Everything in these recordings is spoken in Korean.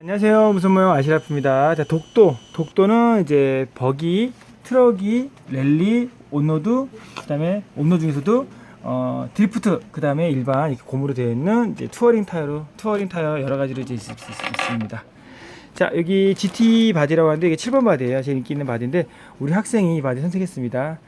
안녕하세요. 무슨 모형 아시라프입니다. 자, 독도. 독도는 이제 버기, 트럭이, 랠리, 온로드, 그다음에 온로드 중에서도 어, 드리프트, 그다음에 일반 이렇게 고무로 되어 있는 이제 투어링 타이어로 투어링 타이어 여러 가지로 이제 있, 습니다 자, 여기 GT 바디라고 하는데 이게 7번 바디예요. 제일 인기 있는 바디인데 우리 학생이 이 바디 선택했습니다.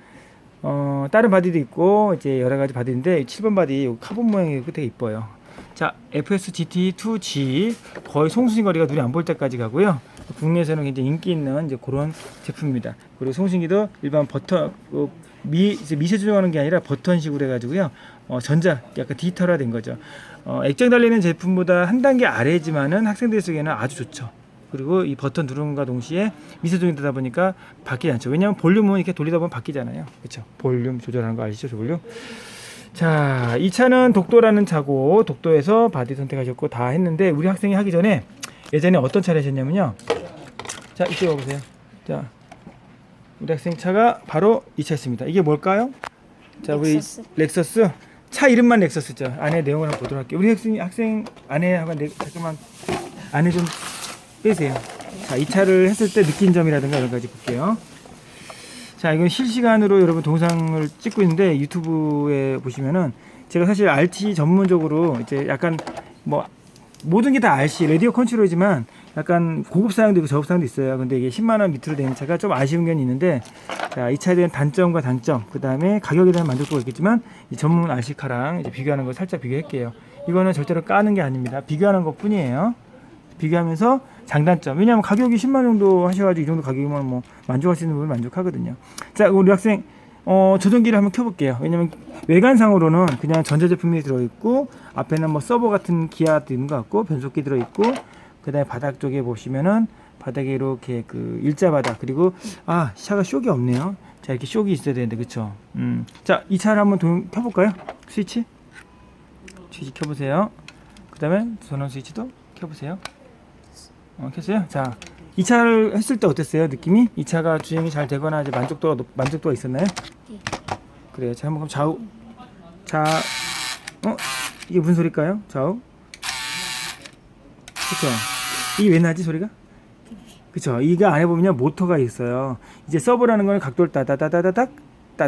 어, 다른 바디도 있고 이제 여러 가지 바디인데 7번 바디 요 카본 모양이 되게 이뻐요. 자, FS GT2G 거의 송신거리가 눈에 안볼 때까지 가고요. 국내에서는 굉장히 인기 있는 이제 그런 제품입니다. 그리고 송신기도 일반 버튼 어, 미 미세 조정하는 게 아니라 버튼식으로 해가지고요. 어, 전자 약간 디지털화된 거죠. 어, 액정 달리는 제품보다 한 단계 아래지만은 학생들 속에는 아주 좋죠. 그리고 이 버튼 누름과 동시에 미세 조정이 되다 보니까 바뀌지 않죠. 왜냐하면 볼륨은 이렇게 돌리다 보면 바뀌잖아요. 그렇죠? 볼륨 조절하는 거 아시죠? 볼륨. 자, 이 차는 독도라는 차고 독도에서 바디 선택하셨고 다 했는데 우리 학생이 하기 전에 예전에 어떤 차를 하셨냐면요. 자, 이쪽 와보세요. 자, 우리 학생 차가 바로 이 차였습니다. 이게 뭘까요? 자, 우리 렉서스. 렉서스. 차 이름만 렉서스죠. 안에 내용을 한번 보도록 할게요. 우리 학생 학생 안에 한번 내, 잠깐만 안에 좀 빼세요. 자, 이 차를 했을 때 느낀 점이라든가 여러 가지 볼게요. 자, 이건 실시간으로 여러분 동상을 찍고 있는데 유튜브에 보시면은 제가 사실 RT 전문적으로 이제 약간 뭐 모든 게 다 RC 라디오 컨트롤이지만 약간 고급 사양도 있고 저급 사양도 있어요. 근데 이게 10만 원 밑으로 되는 차가 좀 아쉬운 게 있는데 자, 이 차에 대한 단점과 단점, 그 다음에 가격에 대한 만족도가 있겠지만 이 전문 RC카랑 이제 비교하는 거 살짝 비교할게요. 이거는 절대로 까는 게 아닙니다. 비교하는 것 뿐이에요. 비교하면서 장단점. 왜냐하면 가격이 10만 정도 하셔가지고 이 정도 가격이면 뭐 있는 부분 만족하거든요. 자, 우리 학생 어, 조정기를 한번 켜볼게요. 왜냐면 외관상으로는 그냥 전자제품이 들어있고 앞에는 뭐 서버 같은 기아도 있는 것 같고 변속기 들어있고 그다음에 바닥 쪽에 보시면은 바닥에 이렇게 그 일자 바닥 그리고 아 차가 쇼이 없네요. 자 이렇게 쇼이 있어야 되는데 그쵸? 음, 자이 차를 한번 동, 켜볼까요? 스위치 스위치 켜보세요. 그다음에 전원 스위치도 켜보세요. 어, 켰어요? 자, 이 차를 했을 때 어땠어요? 느낌이? 이 차가 주행이 잘 되거나 이제 만족도가 높- 만족도가 있었나요? 네. 그래요. 자, 한번 그럼 좌우. 자, 어? 이게 무슨 소리일까요? 좌우. 그쵸? 이게 왜 나지 소리가? 그쵸? 이거 안에 보면 모터가 있어요. 이제 서버라는 거는 각도를 따다다다다닥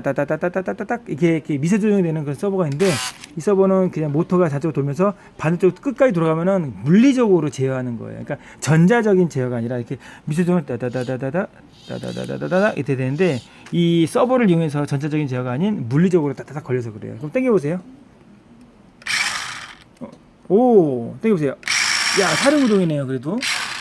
따다다다다다닥 이렇게, 이렇게 미세 조정이 되는 그런 서버가 있는데 이 서버는 그냥 모터가 자체로 돌면서 반대쪽 끝까지 돌아가면은 물리적으로 제어하는 거예요. 그러니까 전자적인 제어가 아니라 이렇게 미세 조정을 따다다다다다 따다다다다다 이렇게 되는데 이 서버를 이용해서 전자적인 제어가 아닌 물리적으로 따다닥 걸려서 그래요. 그럼 당겨 보세요. 오, 당겨 보세요. 야, 사륜 구동이네요. 그래도